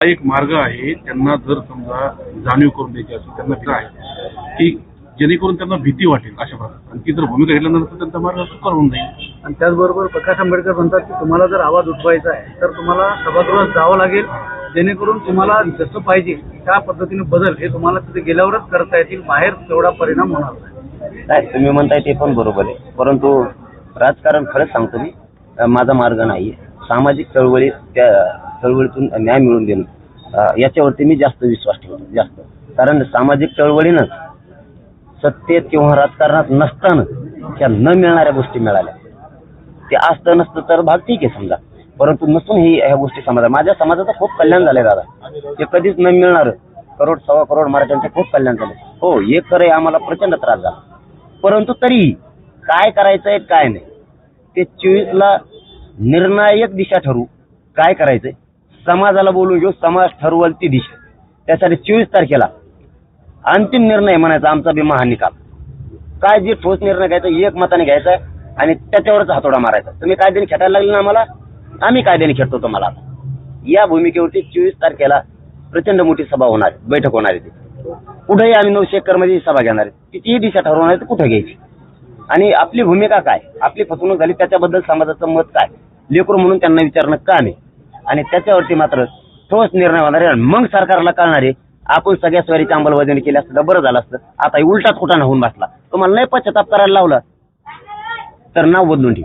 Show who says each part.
Speaker 1: हा एक मार्ग आहे त्यांना जर समजा जाणीव करून द्यायची असेल त्यांना भीती आहे. की जेणेकरून त्यांना भीती वाटेल अशा प्रकारे. आणि ती जर भूमिका घेतल्यानंतर त्यांचा मार्ग सुकर होऊन जाईल.
Speaker 2: आणि त्याचबरोबर प्रकाश आंबेडकर म्हणतात की तुम्हाला जर आवाज उठवायचा आहे तर तुम्हाला सभागृहात जावं लागेल. जेणेकरून तुम्हाला जसं पाहिजे त्या पद्धतीने बदल हे तुम्हाला तिथे गेल्यावरच करता येतील. बाहेर तेवढा परिणाम होणार नाही.
Speaker 3: नाही तुम्ही म्हणताय ते पण बरोबर आहे. परंतु राजकारण खरंच सांगतो मी माझा मार्ग नाही सामाजिक चळवळी त्या चळवळीतून न्याय मिळवून देणं. याच्यावरती मी जास्त विश्वास ठेवतो जास्त. कारण सामाजिक चळवळीनं सत्तेत किंवा राजकारणात नसताना त्या न मिळणाऱ्या गोष्टी मिळाल्या. ते असतं नसतं तर भाग ठीक आहे समजा. परंतु नसून ही ह्या गोष्टी समजा माझ्या समाजाचं खूप कल्याण झालंय दादा. ते कधीच न मिळणार. करोड सव्वा करोड मराठ्यांचं खूप कल्याण झालं हो एक करे आम्हाला प्रचंड त्रास झाला. परंतु तरी काय करायचंय काय नाही. ते चोवीसला निर्णायक दिशा ठरू काय करायचंय? समाजाला बोलून घेऊ समाज ठरवल ती दिशा. त्यासाठी चोवीस तारखेला अंतिम निर्णय म्हणायचा आमचा बी महानिकाल काय जे ठोस निर्णय घ्यायचा एक मताने घ्यायचा आणि त्याच्यावरच हातोडा मारायचा. तुम्ही कायद्याने खेटायला लागले ना आम्हाला? आम्ही कायद्याने खेळतो तुम्हाला. या भूमिकेवरती चोवीस तारखेला प्रचंड मोठी सभा होणार बैठक होणार आहे ती. कुठेही आम्ही नऊशे एकरमध्ये सभा घेणार आहे. कितीही दिशा ठरवणार आहे कुठे घ्यायची? आणि आपली भूमिका काय? आपली फसवणूक झाली त्याच्याबद्दल समाजाचं मत काय? लेकरू म्हणून त्यांना विचारणं का नाही? आणि त्याच्यावरती मात्र ठोस निर्णय होणार आहे. आणि मग सरकारला कळणार आहे आपण सगळ्या स्वारीची अंमलबजावणी केली असतं बरं झालं असतं. आता उलटाच कुठं होऊन बसला. तुम्हाला नाही पश्चाताप करायला लावला. तर नाव बदलून ठेव.